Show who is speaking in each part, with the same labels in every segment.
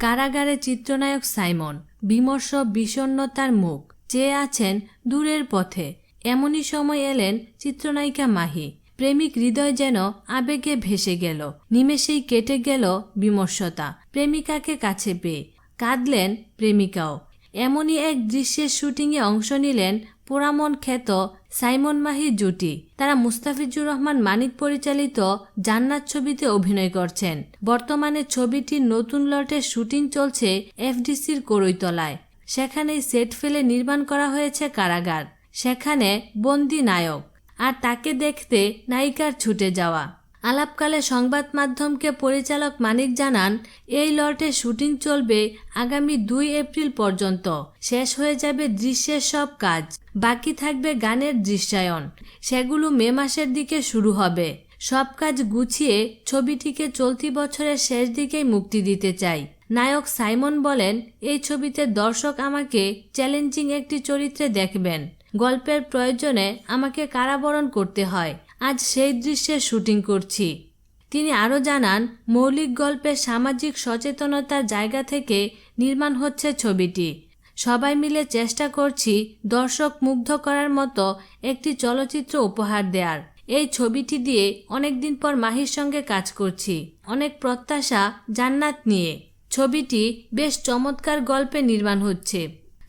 Speaker 1: কারাগারে চিত্রনায়ক সাইমন বিমর্ষ বিষণ্নতার মুখ, চেয়ে আছেন দূরের পথে। এমনই সময় এলেন চিত্রনায়িকা মাহি। প্রেমিক হৃদয় যেন আবেগে ভেসে গেল, নিমেষেই কেটে গেল বিমর্ষতা। প্রেমিকাকে কাছে পেয়ে কাঁদলেন প্রেমিকাও। এমনই এক দৃশ্যের শুটিংয়ে অংশ নিলেন পোড়ামন খ্যাত সাইমন মাহি জুটি। তারা মুস্তাফিজুর রহমান মানিক পরিচালিত জান্নাত ছবিতে অভিনয় করছেন। বর্তমানে ছবিটির নতুন লটের শুটিং চলছে এফডিসির করৈতলায় সেখানেই সেট ফেলে নির্মাণ করা হয়েছে কারাগার। সেখানে বন্দি নায়ক। আর তাকে দেখতে নায়িকার ছুটে যাওয়া। আলাপকালে সংবাদ মাধ্যমকে পরিচালক মানিক জানান, এই লটে শুটিং চলবে আগামী দুই এপ্রিল পর্যন্ত। শেষ হয়ে যাবে দৃশ্যের সব কাজ। বাকি থাকবে গানের দৃশ্যায়ন। সেগুলো মে মাসের দিকে শুরু হবে। সব কাজ গুছিয়ে ছবিটিকে চলতি বছরের শেষ দিকেই মুক্তি দিতে চাই। নায়ক সাইমন বলেন, এই ছবিতে দর্শক আমাকে চ্যালেঞ্জিং একটি চরিত্রে দেখবেন। গল্পের প্রয়োজনে আমাকে কারাবরণ করতে হয়। আজ সেই দৃশ্যের শুটিং করছি। তিনি আরও জানান, মৌলিক গল্পের সামাজিক সচেতনতার জায়গা থেকে নির্মাণ হচ্ছে ছবিটি। সবাই মিলে চেষ্টা করছি দর্শক মুগ্ধ করার মতো একটি চলচ্চিত্র উপহার দেওয়ার এই ছবিটি দিয়ে অনেকদিন পর মাহির সঙ্গে কাজ করছি। অনেক প্রত্যাশা জান্নাত নিয়ে। ছবিটি বেশ চমৎকার গল্পে নির্মাণ হচ্ছে।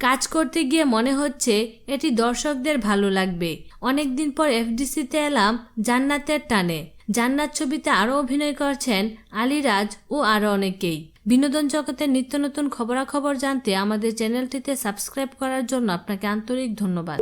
Speaker 1: কাজ করতে গিয়ে মনে হচ্ছে এটি দর্শকদের ভালো লাগবে। অনেকদিন পর এফডিসিতে এলাম, জান্নাতের টানে। জান্নাত ছবিতে আরও অভিনয় করছেন আলিরাজ ও আরও অনেকেই। বিনোদন জগতের নিত্য নতুন খবরাখবর জানতে আমাদের চ্যানেলটিতে সাবস্ক্রাইব করার জন্য আপনাকে আন্তরিক ধন্যবাদ।